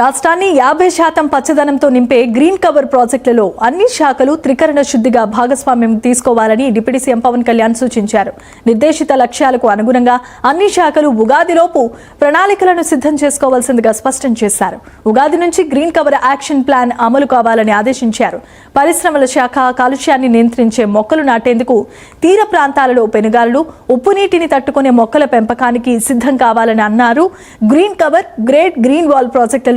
రాష్ట్రాన్ని యాభై శాతం పచ్చదనంతో నింపే గ్రీన్ కవర్ ప్రాజెక్టులలో అన్ని శాఖలు త్రికరణ శుద్ధిగా భాగస్వామ్యం తీసుకోవాలని డిప్యూటీ సీఎం పవన్ కళ్యాణ్ సూచించారు. నిర్దేశిత లక్ష్యాలకు అనుగుణంగా అన్ని శాఖలు ఉగాదిలోపు ప్రణాళికలను సిద్ధం చేసుకోవాల్సిందిగా స్పష్టం చేశారు. ఉగాది నుంచి గ్రీన్ కవర్ యాక్షన్ ప్లాన్ అమలు కావాలని ఆదేశించారు. పరిశ్రమల శాఖ కాలుష్యాన్ని నియంత్రించే మొక్కలు నాటేందుకు తీర ప్రాంతాలలో పెనుగాలు ఉప్పు నీటిని తట్టుకునే మొక్కల పెంపకానికి సిద్ధం కావాలని అన్నారు. Green cover great green wall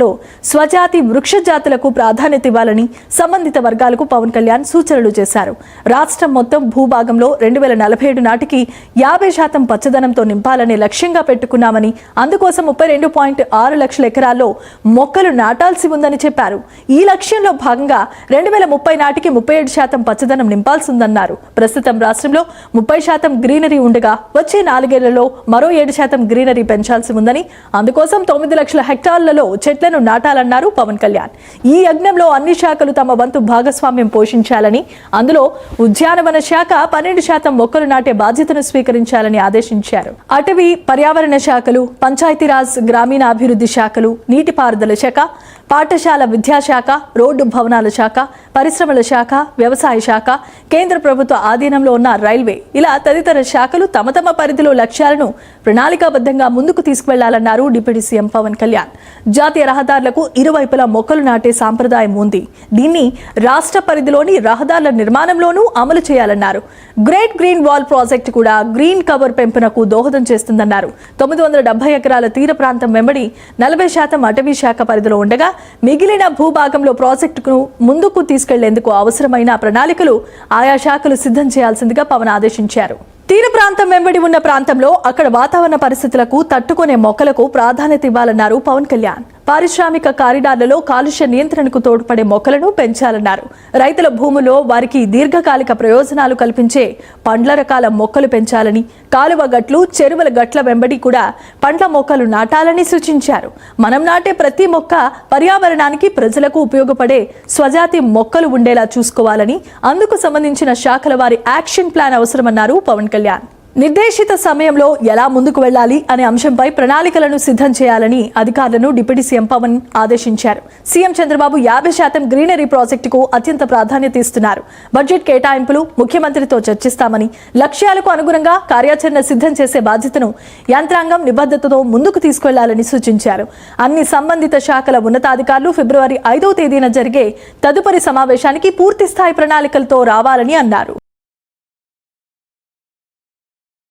ప్రాజెక్టులలో స్వజాతి వృక్ష జాతులకు ప్రాధాన్యత ఇవ్వాలని సంబంధిత వర్గాలకు పవన్ కళ్యాణ్ సూచనలు చేశారు. రాష్ట్రం మొత్తం భూభాగంలో రెండు వేల నలభై ఏడు నాటికి యాభై శాతం పచ్చదనంతో నింపాలనే లక్ష్యంగా పెట్టుకున్నామని అందుకోసం ముప్పై రెండు పాయింట్ ఆరు లక్షల ఎకరాల్లో మొక్కలు నాటాల్సి ఉందని చెప్పారు. ఈ లక్ష్యంలో భాగంగా రెండు వేల ముప్పై నాటికి ముప్పై ఏడు శాతం పచ్చదనం నింపాల్సిందన్నారు. ప్రస్తుతం రాష్ట్రంలో ముప్పై శాతం గ్రీనరీ ఉండగా వచ్చే నాలుగేళ్ళలో మరో ఏడు శాతం గ్రీనరీ పెంచాల్సి ఉందని అందుకోసం తొమ్మిది లక్షల హెక్టార్లలో చెట్లను నాటాలన్నారు పవన్ కళ్యాణ్. ఈ యజ్ఞంలో అన్ని శాఖలు తమ వంతు భాగస్వామ్యం పోషించాలని అందులో ఉద్యానవన శాఖ పన్నెండు శాతం మొక్కలు నాటే బాధ్యతను స్వీకరించాలని ఆదేశించారు. అటవీ పర్యావరణ శాఖలు పంచాయతీరాజ్ గ్రామీణాభివృద్ధి శాఖలు నీటిపారుదల శాఖ పాఠశాల విద్యాశాఖ రోడ్డు భవనాల శాఖ పరిశ్రమల శాఖ వ్యవసాయ శాఖ కేంద్ర ప్రభుత్వ ఆధీనంలో ఉన్న రైల్వే ఇలా తదితర శాఖలు తమ తమ పరిధిలో లక్ష్యాలను ప్రణాళికాబద్ధంగా ముందుకు తీసుకువెళ్ళాలన్నారు డిప్యూటీ సీఎం పవన్ కళ్యాణ్. జాతీయ రహదారులకు ఇరువైపులా మొక్కలు నాటే సాంప్రదాయం ఉంది. దీన్ని రాష్ట్ర పరిధిలోని రహదారుల నిర్మాణంలోనూ అమలు చేయాలన్నారు. గ్రేట్ గ్రీన్ వాల్ ప్రాజెక్టు కూడా గ్రీన్ కవర్ పెంపునకు దోహదం చేస్తుందన్నారు. తొమ్మిది వందల డెబ్బై ఎకరాల తీర ప్రాంతం వెంబడి నలభై శాతం అటవీ శాఖ పరిధిలో ఉండగా మిగిలిన భూభాగంలో ప్రాజెక్టును ముందుకు తీసుకెళ్ళేందుకు అవసరమైన ప్రణాళికలు ఆయా శాఖలు సిద్ధం చేయాల్సిందిగా పవన్ ఆదేశించారు. తీర ప్రాంతం వెంబడి ఉన్న ప్రాంతంలో అక్కడ వాతావరణ పరిస్థితులకు తట్టుకునే మొక్కలకు ప్రాధాన్యత ఇవ్వాలన్నారు పవన్ కళ్యాణ్. పారిశ్రామిక కారిడార్లలో కాలుష్య నియంత్రణకు తోడ్పడే మొక్కలను పెంచాలన్నారు. రైతుల భూములో వారికి దీర్ఘకాలిక ప్రయోజనాలు కల్పించే పండ్ల రకాల మొక్కలు పెంచాలని కాలువ గట్లు చెరువుల గట్ల వెంబడి కూడా పండ్ల మొక్కలు నాటాలని సూచించారు. మనం నాటే ప్రతి మొక్క పర్యావరణానికి ప్రజలకు ఉపయోగపడే స్వజాతి మొక్కలు ఉండేలా చూసుకోవాలని అందుకు సంబంధించిన శాఖల వారి యాక్షన్ ప్లాన్ అవసరమన్నారు పవన్ కళ్యాణ్. నిర్దేశిత సమయంలో ఎలా ముందుకు వెళ్ళాలి అనే అంశంపై ప్రణాళికలను సిద్ధం చేయాలని అధికారులను డిప్యూటీ సీఎం పవన్ ఆదేశించారు. సీఎం చంద్రబాబు యాభై శాతం గ్రీనరీ ప్రాజెక్టుకు అత్యంత ప్రాధాన్యత ఇస్తున్నారు. బడ్జెట్ కేటాయింపులు ముఖ్యమంత్రితో చర్చిస్తామని లక్ష్యాలకు అనుగుణంగా కార్యాచరణ సిద్ధం చేసే బాధ్యతను యంత్రాంగం నిబద్ధతతో ముందుకు తీసుకెళ్ళాలని సూచించారు. అన్ని సంబంధిత శాఖల ఉన్నతాధికారులు ఫిబ్రవరి ఐదవ తేదీన జరిగే తదుపరి సమావేశానికి పూర్తిస్థాయి ప్రణాళికలతో రావాలని అన్నారు.